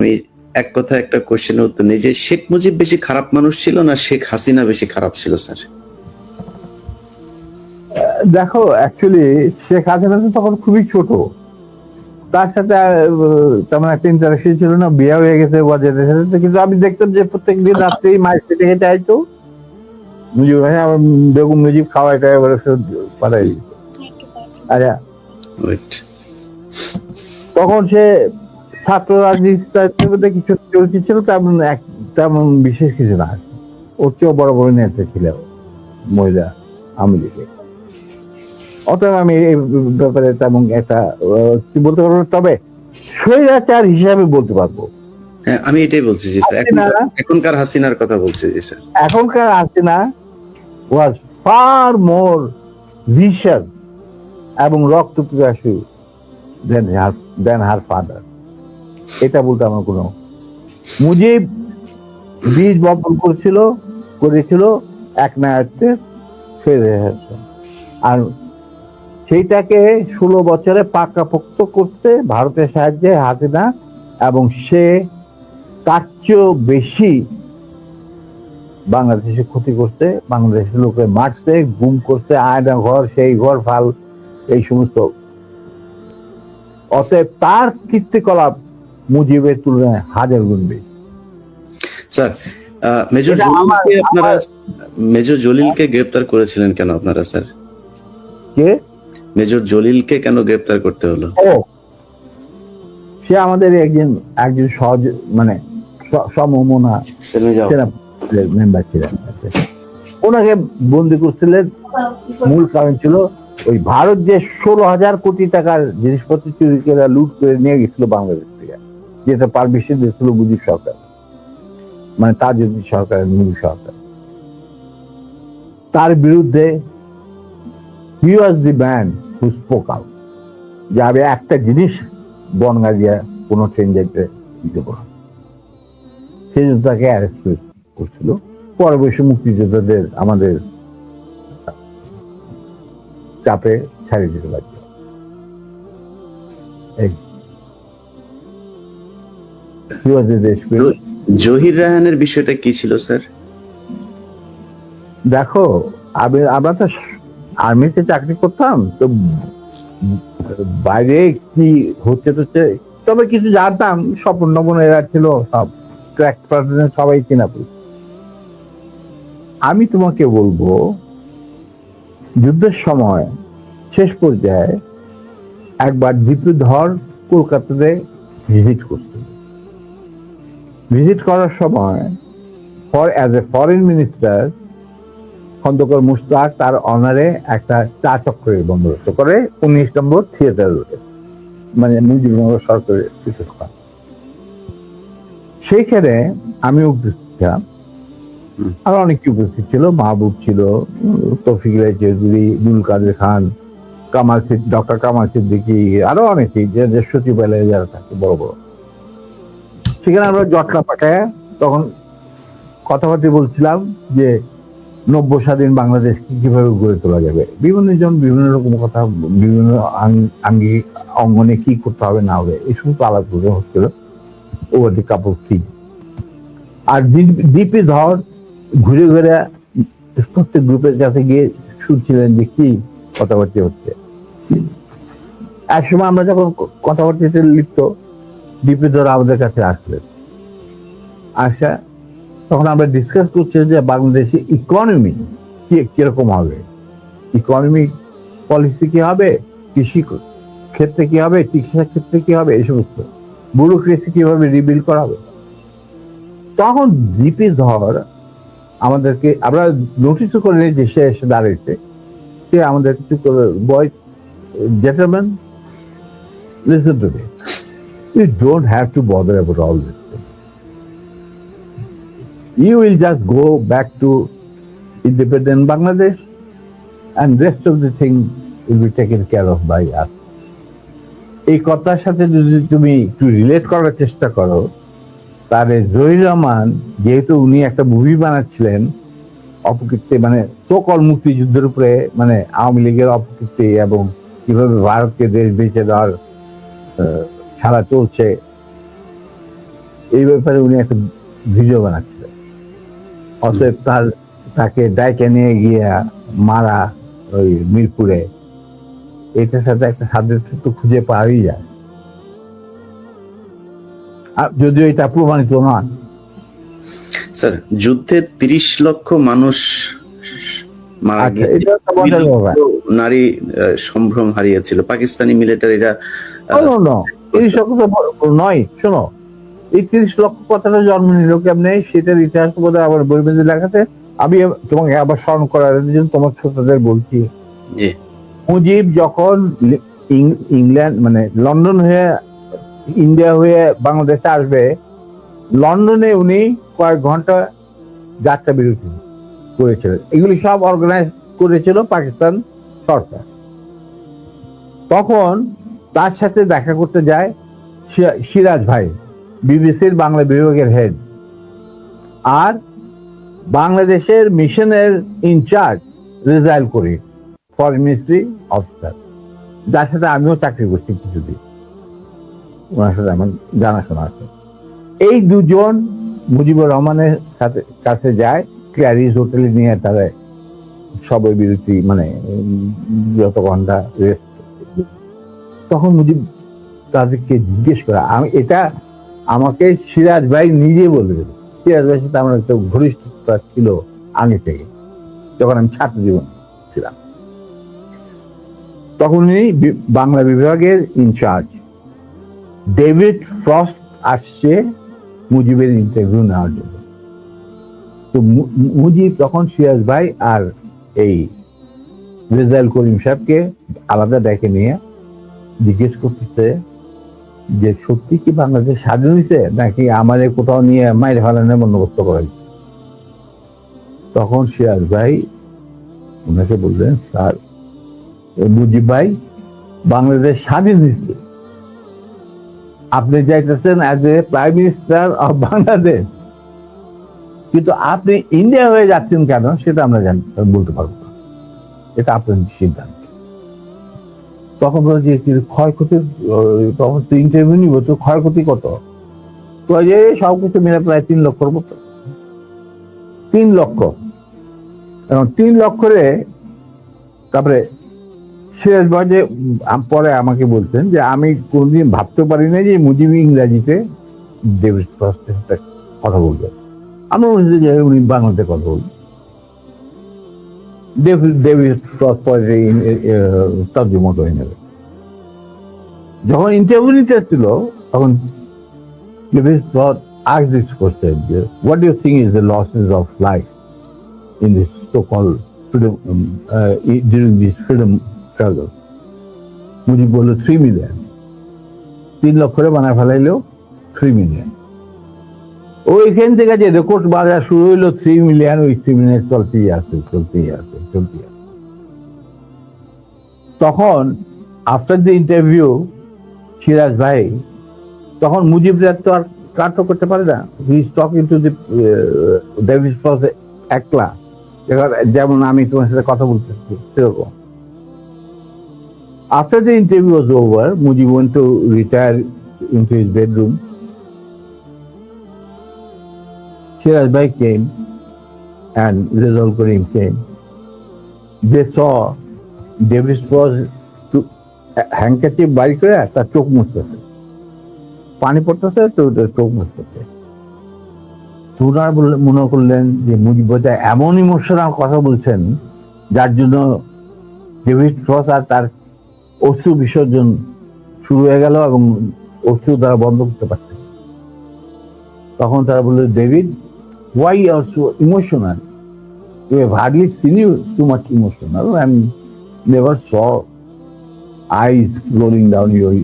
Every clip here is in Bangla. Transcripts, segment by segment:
আমি এক কথা একটা কোশ্চেনের উত্তর নেই যে শেখ মুজিব বেশি খারাপ মানুষ ছিল না শেখ হাসিনা বেশি খারাপ ছিল স্যার? দেখো অ্যাকচুয়ালি শেখ হাসিনা তো তখন খুবই ছোট। তার সাথে তেমন একটা ইন্টারাকশন ছিল না বিয়ে হয়ে গেছে বাজেটের সাথে কিন্তু আমি দেখতাম যে প্রত্যেক দিন রাত্রেই মায়ের খেতে খেতে আইতো মুজিব ভাই আমার বেগম মুজিব খাওয়াই টাওয়াই এবারে পাঠাই দিত। আচ্ছা। তখন সে ছাত্র রাজনীতির মধ্যে কিছু চলতি ছিল তেমন এক তেমন বিশেষ কিছু না। ওর চেয়েও বড় বড় নেতা ছিল মহিলা আমি লিখে অতএব আমি এই ব্যাপারে তেমন একটা বলতে পারব তবে স্বৈরাচার হিসাবে বলতে পারব। হ্যাঁ আমি এটাই বলছি জি স্যার এখনকার- হাসিনার কথা বলছি জি স্যার। এখনকার Hasina was far more vision এবং রক্ত পিপাসু দেন দেন হার ফাদার এটা বলতে আমার কোনো মুজিব বীজ বপন করেছিল করেছিল, এক নায়ককে ফেরে এসেছে আর সেইটাকে ষোলো বছরে পাকাপোক্ত করতে ভারতের সাহায্যে হাসিনা এবং সে তার চেয়েও বেশি বাংলাদেশে ক্ষতি করতে, বাংলাদেশের লোকে মারতে, গুম করছে আয়না ঘর, সেই ঘর, ফাল, এই সমস্ত। অতএব তার কীর্তিকলাপ মুজিবের তুলনায় হাজার গুণ বেশি। স্যার মেজর জলিলকে আপনারা মেজর জলিলকে গ্রেপ্তার করেছিলেন কেন আপনারা স্যার? কে? মেজর জলিলকে কেন গ্রেপ্তার করতে হলো? ও সে আমাদের একজন একজন সহজ মানে সমমনা মেম্বার ছিলেন। ওনাকে বন্দি করছিলেন। মূল কারণ ছিল ওই ভারত যে ষোলো হাজার কোটি টাকার জিনিসপত্র চুরি করে লুট করে নিয়ে গেছিল বাংলাদেশ। যেটা পারমিশন দিয়েছিল মুজিব সরকার। মানে তাজউদ্দিন সরকার মূল সরকার। তার বিরুদ্ধে he was the man who spoke out যে আমি একটা জিনিস বনগা দিয়ে কোনো ট্রেন যাইতে দেব না। সেই জন্য তাকে অ্যারেস্ট করছিল। পরবর্তী মুক্তিযোদ্ধাদের আমাদের চাপে ছাড়িয়ে দিতে পারত এই। জহির রায়হানের বিষয়টা কি ছিল স্যার? দেখো আমি আমরা তো আর্মিতে চাকরি করতাম তো বাইরে কি হচ্ছে হচ্ছে তবে কিছু জানতাম স্বপন নমন এরা ছিল সব পার্সনের সবাই কিনা আমি তোমাকে বলব যুদ্ধের সময় শেষ পর্যায়ে একবার ধর কলকাতাতে ভিজিট করতে। ভিজিট করার সময় for as a foreign minister Khondaker Mostaq তার অনারে একটা চা চক্রের বন্দোবস্ত করে উনিশ নম্বর থিয়েটার রোডে মানে মুজিবনগর সরকারের পৃথক সেইখানে আমি উপস্থিত ছিলাম। আর অনেকে উপস্থিত ছিল মাহবুব ছিল তৌফিক রায় চৌধুরী দুল কাদের খান কামাল সিদ্দিক ডক্টর কামাল সিদ্দিকি আরও অনেকেই যে যে সচিবালয়ে যারা থাকে বড় বড়। সেখানে আমরা জটলা পাঠায় তখন কথাবার্তা বলছিলাম যে নব্য স্বাধীন বাংলাদেশ কীভাবে গড়ে তোলা যাবে। বিভিন্ন জন বিভিন্ন রকম কথা, বিভিন্ন আঙ্গিক অঙ্গনে কি করতে হবে, না হবে, এই সমস্ত আলাপ হচ্ছিল ওভার দি কাপ অফ আর ডিপি ধর ঘুরে ঘুরে প্রত্যেক গ্রুপের কাছে গিয়ে শুনছিলেন যে কি কথাবার্তা হচ্ছে। এক সময় আমরা যখন ক- কথাবার্তাতে লিপ্ত ধর আমাদের কাছে আসলেন আসা তখন আমরা ডিসকাস করছি যে বাংলাদেশে ইকোনমি কি, কীরকম হবে? ইকোনমিক পলিসি কি হবে? কৃষি ক্ষেত্রে কি হবে? চিকিৎসা ক্ষেত্রে কি হবে? এই সমস্ত। ব্যুরোক্রেসি কীভাবে রিবিল করা হবে? তখন জিপি ধর আমাদেরকে, আমরা নোটিশও করে যে সে এসে দাঁড়িয়েছে। সে আমাদের কিছু boy gentleman listen to me you don't have to bother about all you will just go back to independent Bangladesh and rest of the thing will be taken care of by us. এই কথার সাথে যদি তুমি একটু রিলেট করার চেষ্টা করো, তাহলে জহির রহমান যেহেতু উনি একটা মুভি বানাচ্ছিলেন, অপকীর্তি মানে সকল মুক্তিযুদ্ধের উপরে মানে আওয়ামী লীগের অপকীর্তি এবং কীভাবে ভারতকে দেশ বেঁচে দেওয়ার খেলা চলছে এই ব্যাপারে উনি একটা ভিডিও বানাচ্ছিলেন। অতএব তার তাকে ডাইকে নিয়ে গিয়ে মারা ওই মিরপুরে এটার সাথে একটা সাদৃশ্য তো খুঁজে পাওয়াই যায়। যদিও এটা প্রমাণিত নয়। স্যার যুদ্ধে তিরিশ লক্ষ মানুষ মারা আচ্ছা। নারী সম্ভ্রম হারিয়েছিল। পাকিস্তানি মিলিটারিরা তিরিশ লক্ষ তো নয় শোনো। এই তিরিশ লক্ষ কথাটা জন্ম নিল কেমনে? সেটার ইতিহাস বোধ হয় আবার বই মেঝে লেখাতে আমি তোমাকে আবার স্মরণ করার জন্য তোমার বলছি। মুজিব যখন ইংল্যান্ড মানে লন্ডন হয়ে ইন্ডিয়া হয়ে বাংলাদেশে আসবে লন্ডনে উনি কয়েক ঘণ্টা যাত্রা বিরতি করেছিলেন এগুলি সব অর্গানাইজ করেছিল পাকিস্তান সরকার। তখন তার সাথে দেখা করতে যায় সিরাজ ভাই, বিবিসির বাংলা বিভাগের হেড আর বাংলাদেশের মিশনের ইনচার্জ রেজাইল করি ফরেন মিনিস্ট্রি অফিসার যার সাথে আমিও চাকরি করছি কিছুদিন। ওনার সাথে আমার জানাশোনা আছে। এই দুজন মুজিবুর রহমানের সাথে কাছে যায় ক্যারিজ হোটেলে নিয়ে তারা সবাই বিরতি মানে যত ঘণ্টা রেস্ট তখন মুজিব তাদেরকে জিজ্ঞেস করা, আমি এটা আমাকে সিরাজ ভাই নিজে বলবে সিরাজ ভাইয়ের সাথে আমার একটা ঘনিষ্ঠতা ছিল আগে থেকে, যখন আমি ছাত্র জীবন ছিলাম। তখন উনি বাংলা বিভাগের ইনচার্জ ডেভিড ফ্রস্ট আসছে মুজিবের ইন্টারভিউ নেওয়ার জন্য। তো মুজিব তখন সিরাজ ভাই আর এই রেজাইল করিম সাহেবকে আলাদা ডেকে নিয়ে জিজ্ঞেস করতেছে যে, সত্যি কি বাংলাদেশ স্বাধীন হয়েছে নাকি আমাদের কোথাও নিয়ে মাইরে ফেলানোর বন্দোবস্ত করা হয়েছে? তখন সিরাজ ভাই ওনাকে বললেন, স্যার মুজিব ভাই, বাংলাদেশ স্বাধীন হয়েছে আপনি যাইতেছেন as a prime minister of Bangladesh কিন্তু আপনি ইন্ডিয়া হয়ে যাচ্ছেন কেন সেটা আমরা জানি, বলতে পারব এটা আপনার সিদ্ধান্ত। তখন বলে যে ক্ষয়ক্ষতি তখন তো ইন্টারভিউ নিব তো ক্ষয়ক্ষতি কত তো যে সব কিছু মিলে প্রায় তিন লক্ষর মতো তিন লক্ষ এবং তিন লক্ষরে তারপরে ভাই যে পরে আমাকে বলছেন যে আমি কোনোদিন ভাবতে পারি না যে মুজিব ইংরাজিতে ডেভিড কথা বলবেন মনে হচ্ছে যে উনি বাংলাতে কথা বলবেন ডেভিড ডেভিড তর্জমা করে নেবে যখন ইন্টারভিউ নিতে ছিল তখন David Frost asked this question what do you think is the losses of life in this so-called freedom um, uh, during this freedom struggle Mujib বলল থ্রি মিলিয়ন তিন লক্ষরে বানা ফেলাইলো থ্রি মিলিয়ন ওইখান থেকে যে রেকর্ড বাজার শুরু হইল থ্রি মিলিয়ন ওই থ্রি মিলিয়ন চলতেই আছে চলতেই আছে চলতেই আছে। তখন আফটার দ্য ইন্টারভিউ সিরাজ ভাই তখন মুজিবরা তো আর কাট করতে পারে না। He talking to the David Frost একলা। যেমন আমি তোমার সাথে কথা বলতেছি সেরকম। After the interview over over, Mujib went to retire into his bedroom. Shiraz Bhai came and Rizal Karim came. They saw Davis was to handkerchief বাড়ি করে তার চোখ পানি পড়তেছে, তো চোখ মুছতেছে তুনার মনে করলেন যে মুজিব বোধহয় এমন ইমোশনাল কথা বলছেন, যার জন্য ডেভিড ফ্রস আর তার অশ্রু বিসর্জন শুরু হয়ে গেল এবং অশ্রু তারা বন্ধ করতে পারছে। তখন তারা বলল David why are so emotional you have hardly seen you too much emotional and never saw eyes rolling down your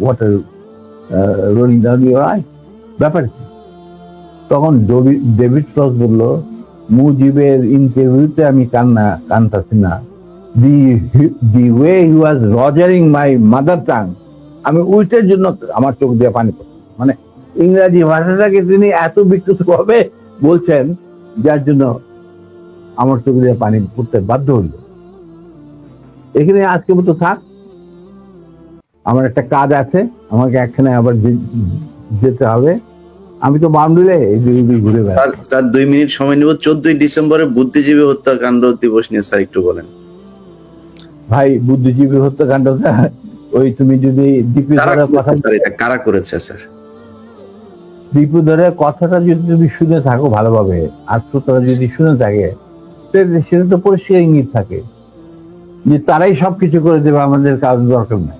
water rolling down your eye ব্যাপার কি? তখন ডেভি- ডেভিড ফ্রস বলল, মুজিবের ইন্টারভিউতে আমি কান্না কানতাছি না। The the way he was rogering my mother tongue আমি উইটের জন্য আমার চোখ দিয়ে পানি পড়ছে মানে ইংরাজি ভাষাটাকে তিনি এত বিকৃত ভাবে বলছেন যার জন্য আমার চোখ দিয়ে পানি পড়তে বাধ্য হইল এখানে আজকে মতো থাক। আমার একটা কাজ আছে আমাকে একখানে আবার যেতে হবে। আমি তো বামডুলে ঘুরে স্যার দুই মিনিট সময় নেব। চোদ্দই ডিসেম্বরে বুদ্ধিজীবী হত্যাকাণ্ড দিবস নিয়ে স্যার একটু বলেন। ভাই বুদ্ধিজীবী হত্যাকাণ্ডটা ওই তুমি যদি কারা করেছে স্যার? ধরের কথাটা যদি তুমি শুনে থাকো ভালোভাবে আর শ্রোতারা যদি শুনে থাকে সেটা তো পরিষ্কার ইঙ্গিত থাকে যে তারাই সবকিছু করে দেবে আমাদের কাজ দরকার নাই।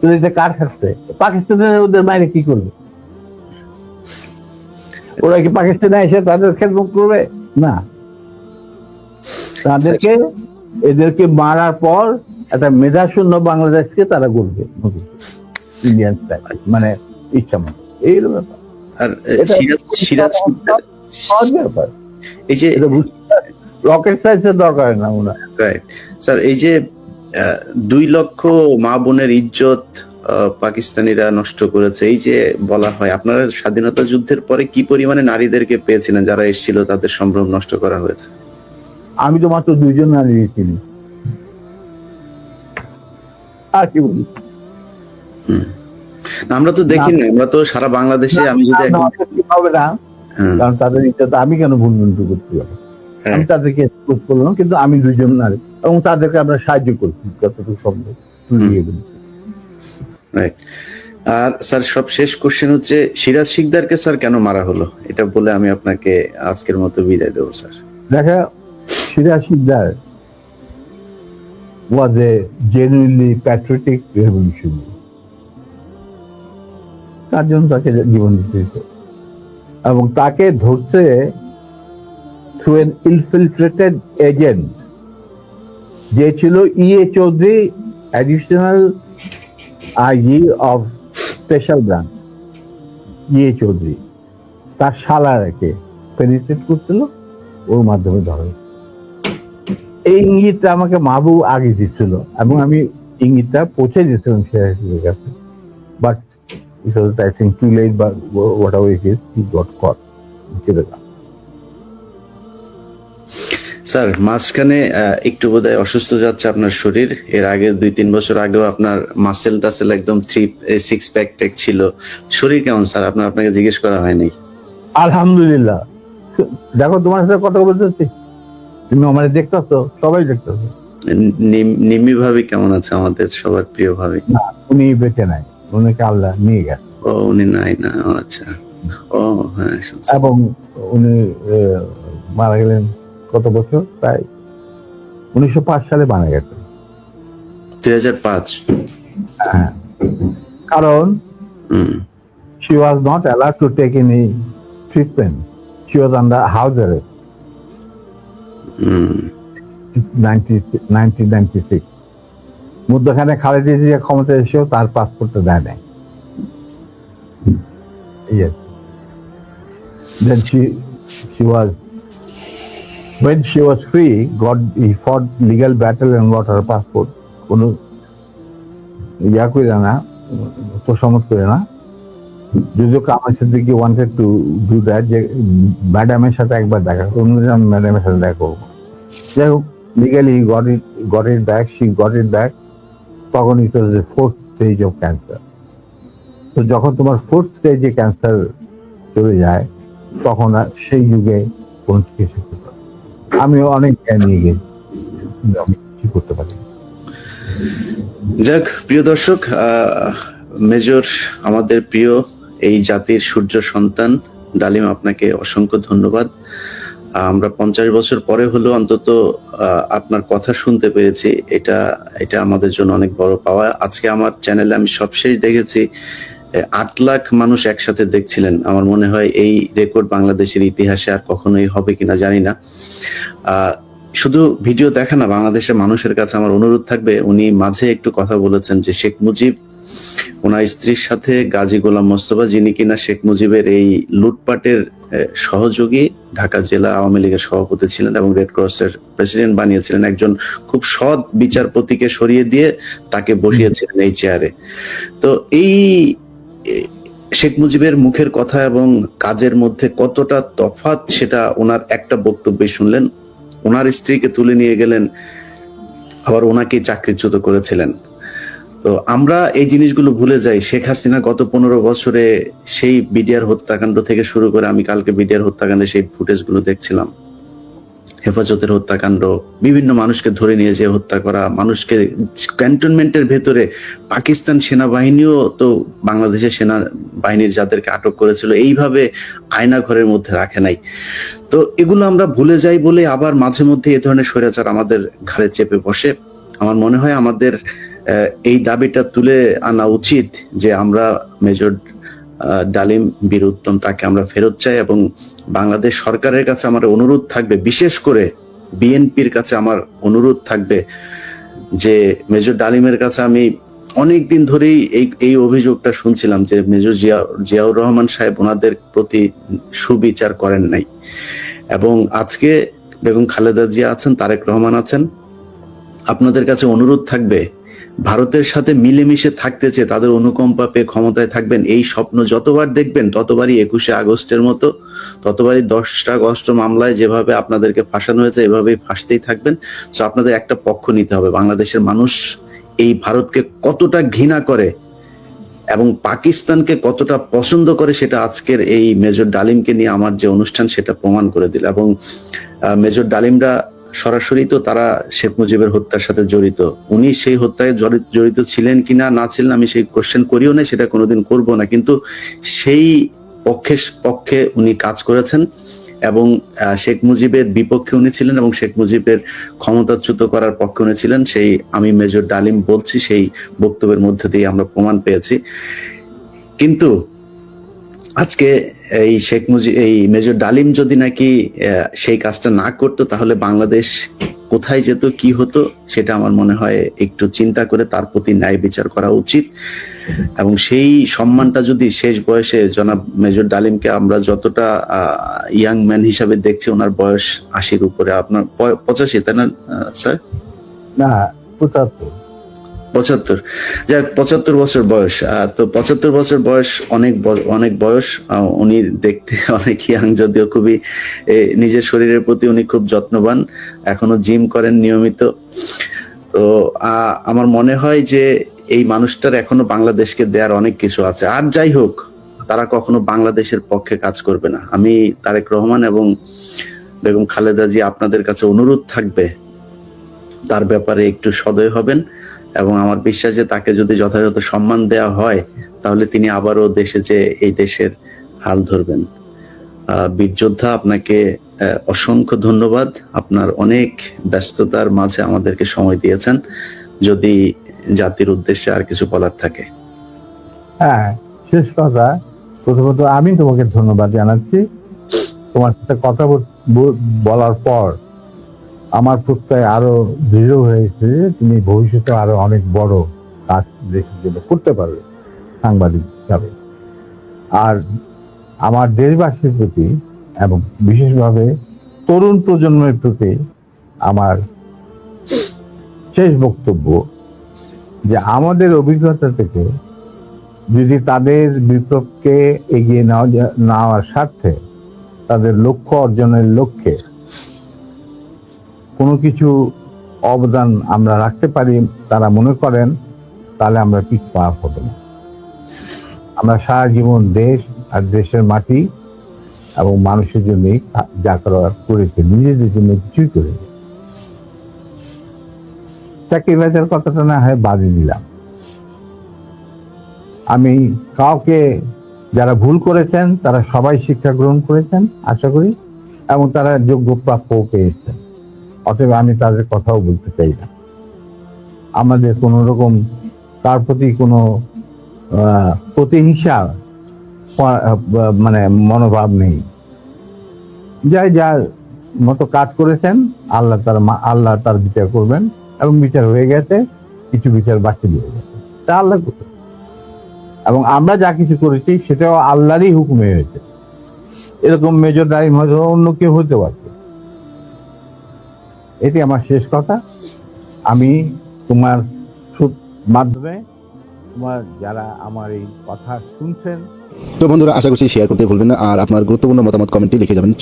তো এটা কার খাচ্ছে পাকিস্তানের ওদের কি করবে? ওরা কি পাকিস্তানে এসে তাদের খেদমত করবে? না। তাদেরকে এদেরকে মারার পর একটা মেধাশূন্য বাংলাদেশকে তারা করবে ইন্ডিয়ান মানে ইচ্ছা মতো। এইরকম ব্যাপার। আর সিরাজ সহজ ব্যাপার। এই যে রকেট সাইন্সের দরকার না ওনার রাইট স্যার এই যে দুই লক্ষ মা বোনের ইজ্জত পাকিস্তানিরা নষ্ট করেছে এই যে বলা হয় আপনারা স্বাধীনতা যুদ্ধের পরে কি পরিমাণে নারীদেরকে পেয়েছিলেন যারা এসেছিল তাদের সম্ভ্রম নষ্ট করা হয়েছে? আমি তো মাত্র দুইজন নারী চিনি আর কি বলি আমরা তো দেখি না আমরা তো সারা বাংলাদেশে আমি যদি না, হবে না হ্যাঁ, কারণ তাদের ইচ্ছা আমি কেন ভুল মন্ত্র করতে যাব? হ্যাঁ। আমি তাদেরকে এক্সপোজ করলাম কিন্তু আমি দুইজন নারী এবং তাদেরকে আমরা সাহায্য করছি যতটুকু সম্ভব তুলিয়ে আর স্যার সব শেষ কোশ্চেন হচ্ছে সিরাজ শিকদারকে স্যার কেন মারা হলো? এটা বলে আমি আপনাকে আজকের মতো বিদায় দেবো স্যার। দেখা Siraj Sikdar was a genuinely patriotic revolutionary. তার জন্য তাকে জীবন দিতে হয়েছে। এবং তাকে ধরছে থ্রু এন ইনফিলট্রেটেড এজেন্ট যে ছিল EA Chowdhury additional IG of special branch EA Chowdhury তার শালারাকে পেনিট্রেট করছিল, ওর মাধ্যমে ধরে এই ইঙ্গিতটা আমাকে মাহবু আগে দিচ্ছিল, এবং আমি ইঙ্গিতটা পৌঁছে দিয়েছিলাম শেয়ারের কাছে। বাট থিঙ্ক টু লেট বা whatever it is he got caught sir মাঝখানে একটু বোধহয় অসুস্থ যাচ্ছে আপনার শরীর। এর আগে দুই তিন বছর আগেও আপনার মাসেল টাসেল একদম থ্রি সিক্স প্যাক ট্যাক ছিল। শরীর কেমন স্যার আপনার আপনাকে জিজ্ঞেস করা হয়নি? আলহামদুলিল্লাহ। দেখো তোমার সাথে কথা বলতেছি তুমি আমার দেখতেছো সবাই দেখতেছো নিম- নিম্মি ভাবি কেমন আছে আমাদের সবার প্রিয় ভাবি? উনি বেঁচে নাই। উনিকে আল্লাহ নিয়ে গেছে ও উনি নাই না আচ্ছা। ও হ্যাঁ এবং উনি মারা গেলেন কত বছর? প্রায় উনিশশো পাঁচ সালে মারা গেছেন দুই হাজার পাঁচ। হ্যাঁ। কারণ she was not allowed to take any treatment. She was under house arrest, হুম। 1996. মধ্যখানে খালেদা জিয়া ক্ষমতা এসেও তার পাসপোর্টটা দেয় নাই Yes. She was free, got he. কোনো ইয়া করে না তোষামত করে না যদিও Kamal Siddiqui wanted to do that যে ম্যাডামের সাথে একবার দেখা আমি ম্যাডামের সাথে দেখা করব যাই হোক legally got it got it back she got it back তখন it was a fourth stage of cancer তো যখন তোমার ফোর্থ স্টেজে ক্যান্সার চলে যায়, তখন সেই যুগে কোন পারে আমিও অনেক জ্ঞান নিয়ে গেছি আমি কি করতে পারি যাক, প্রিয় দর্শক মেজর, আমাদের প্রিয় এই জাতির সূর্য সন্তান ডালিম, আপনাকে অসংখ্য ধন্যবাদ। আমরা পঞ্চাশ বছর পরে হলেও অন্তত আপনার কথা শুনতে পেরেছি। এটা এটা আমাদের জন্য অনেক বড় পাওয়া। আজকে আমার চ্যানেলে আমি সবশেষ দেখেছি আট লাখ মানুষ একসাথে দেখছিলেন। আমার মনে হয় এই রেকর্ড বাংলাদেশের ইতিহাসে আর কখনোই হবে কিনা জানি না। শুধু ভিডিও দেখা না, বাংলাদেশের মানুষের কাছে আমার অনুরোধ থাকবে, উনি মাঝে একটু কথা বলেছেন যে শেখ মুজিব, ওনার স্ত্রীর সাথে গাজী গোলাম মোস্তফা, যিনি কিনা শেখ মুজিবের এই লুটপাটের সহযোগী ঢাকা জেলা আওয়ামী লীগের সভাপতি ছিলেন এবং রেড ক্রসের প্রেসিডেন্ট বানিয়েছিলেন একজন খুব সৎ বিচারপতিকে সরিয়ে দিয়ে তাকে বসিয়েছিলেন এই চেয়ারে তো এই শেখ মুজিবের মুখের কথা এবং কাজের মধ্যে কতটা তফাৎ সেটা ওনার একটা বক্তব্যে শুনলেন। ওনার স্ত্রীকে তুলে নিয়ে গেলেন, আবার ওনাকে চাকরিচ্যুত করেছিলেন। তো আমরা এই জিনিসগুলো ভুলে যাই। শেখ হাসিনা গত পনেরো বছরে সেই বিডিআর হত্যাকাণ্ড থেকে শুরু করে আমি কালকে বিডিআর হত্যাকাণ্ডে সেই ফুটেজগুলো দেখছিলাম। হেফাজতের হত্যাকাণ্ড, বিভিন্ন মানুষকে ধরে নিয়ে যে হত্যা করা, মানুষকে ক্যান্টনমেন্টের ভেতরে পাকিস্তান সেনাবাহিনীও তো বাংলাদেশের সেনা বাহিনীর যাদেরকে আটক করেছিল, এইভাবে আয়না ঘরের মধ্যে রাখে নাই। তো এগুলো আমরা ভুলে যাই বলে আবার মাঝে মধ্যে এ ধরনের স্বৈরাচার আমাদের ঘাড়ে চেপে বসে। আমার মনে হয় আমাদের এই দাবিটা তুলে আনা উচিত যে আমরা মেজর ডালিম, বীর উত্তম তাকে আমরা ফেরত চাই এবং বাংলাদেশ সরকারের কাছে আমার অনুরোধ থাকবে, বিশেষ করে বিএনপির কাছে আমার অনুরোধ থাকবে যে মেজর ডালিমের কাছে আমি অনেক দিন ধরেই এই এই অভিযোগটা শুনছিলাম যে মেজর জিয়া, জিয়াউর রহমান সাহেব ওনাদের প্রতি সুবিচার করেন নাই। এবং আজকে বেগম খালেদা জিয়া আছেন, তারেক রহমান আছেন। আপনাদের কাছে অনুরোধ থাকবে ভারতের সাথে মিলেমিশে থাকতে চেয়ে তাদের অনুকম্পা পেয়ে ক্ষমতায় থাকবেন এই স্বপ্ন যতবার দেখবেন, ততবারই একুশে আগস্টের মতো, ততবারই দশটা আগস্ট মামলায় যেভাবে আপনাদেরকে ফাঁসানো হয়েছে, এভাবেই ফাঁসতেই থাকবেন। তো আপনাদের একটা পক্ষ নিতে হবে। বাংলাদেশের মানুষ এই ভারতকে কতটা ঘৃণা করে এবং পাকিস্তানকে কতটা পছন্দ করে সেটা আজকের এই মেজর ডালিমকে নিয়ে আমার যে অনুষ্ঠান সেটা প্রমাণ করে দিল। এবং মেজর ডালিমরা সরাসরি তো তারা শেখ মুজিবের হত্যার সাথে জড়িত। উনি সেই হত্যায় জড়িত ছিলেন কিনা না ছিলেন আমি সেই কোশ্চেন করিও না সেটা কোনোদিন করব না। কিন্তু সেই পক্ষে পক্ষে উনি কাজ করেছেন এবং শেখ মুজিবের বিপক্ষে উনি ছিলেন এবং শেখ মুজিবের ক্ষমতাচ্যুত করার পক্ষে উনি ছিলেন। সেই আমি মেজর ডালিম বলছি, সেই বক্তব্যের মধ্যে দিয়ে আমরা প্রমাণ পেয়েছি। কিন্তু আজকে এই শেখ মুজিব এই মেজর ডালিম যদি নাকি সেই কাজটা না করতো, তাহলে বাংলাদেশ কোথায় যেত, কি হতো, সেটা আমার মনে হয় একটু চিন্তা করে তার প্রতি ন্যায় বিচার করা উচিত। এবং সেই সম্মানটা যদি শেষ বয়সে জনাব মেজর ডালিমকে আমরা যতটা ইয়াং ম্যান হিসাবে দেখছি, ওনার বয়স আশির উপরে, আপনার পঁচাশি, তাই না স্যার? না, পঁচাত্তর। পঁচাত্তর। যাক, পঁচাত্তর বছর বয়স। তো পঁচাত্তর বছর বয়স অনেক অনেক বয়স। উনি দেখতে অনেক ইয়াং যদিও খুবই নিজের শরীরের প্রতি উনি খুব যত্নবান। এখনও জিম করেন নিয়মিত। তো আমার মনে হয় যে এই মানুষটার এখনও বাংলাদেশকে দেওয়ার অনেক কিছু আছে। আর যাই হোক, তারা কখনো বাংলাদেশের পক্ষে কাজ করবে না। আমি তারেক রহমান এবং বেগম খালেদা জি আপনাদের কাছে অনুরোধ থাকবে। তার ব্যাপারে একটু সদয় হবেন। এবং আমার বিশ্বাস যে তাকে যদি যথাযথ সম্মান দেওয়া হয় তাহলে তিনি আবারও দেশে যে এই দেশের হাল ধরবেন। আহ, বীর যোদ্ধা আপনাকে অসংখ্য ধন্যবাদ। আপনার অনেক ব্যস্ততার মাঝে আমাদেরকে সময় দিয়েছেন। যদি জাতির উদ্দেশ্যে আর কিছু বলার থাকে। হ্যাঁ শেষ কথা প্রথমত আমি তোমাকে ধন্যবাদ জানাচ্ছি। তোমার সাথে কথা বল- বল- বলার পর আমার প্রত্যয় আরও দৃঢ় হয়েছে যে তুমি ভবিষ্যতে আরও অনেক বড় কাজ দেশের জন্য করতে পারবে সাংবাদিক হিসাবে আর আমার দেশবাসীর প্রতি এবং বিশেষভাবে তরুণ প্রজন্মের প্রতি আমার শেষ বক্তব্য যে আমাদের অভিজ্ঞতা থেকে যদি তাদের বিপক্ষে এগিয়ে নেওয়া নেওয়ার স্বার্থে তাদের লক্ষ্য অর্জনের লক্ষ্যে কোনো কিছু অবদান আমরা রাখতে পারি, তারা মনে করেন, তাহলে আমরা পিছ পা হব না। আমরা সারা জীবন দেশ আর দেশের মাটি এবং মানুষের জন্যই যা করার করেছে, নিজেদের জন্য কিছুই করে চাকরি বাজার কথাটা না হয় বাদে দিলাম। আমি কাউকে যারা ভুল করেছেন, তারা সবাই শিক্ষা গ্রহণ করেছেন, আশা করি, এবং তারা যোগ্য প্রাপ্য পেয়েছেন। অতএব আমি তাদের কথাও বলতে চাই না। আমাদের কোন রকম তার প্রতি কোনো প্রতিহিংসা মানে মনোভাব নেই। যাই, যার মতো কাজ করেছেন, আল্লাহ তার আল্লাহ তার বিচার করবেন এবং বিচার হয়ে গেছে, কিছু বিচার বাকি দিয়ে গেছে। তা আল্লাহ এবং আমরা যা কিছু করেছি, সেটাও আল্লাহরই হুকুমে হয়েছে। এরকম মেজর ডাইম হয়তো অন্য কেউ হতে পারত এটি আমার শেষ কথা। আমি তোমার মাধ্যমে তোমার যারা আমার এই কথা শুনছেন, তো বন্ধুরা, আশা করছি শেয়ার করতে ভুলবেন না। আর আপনার গুরুত্বপূর্ণ মতামত কমেন্টে লিখে যাবেন।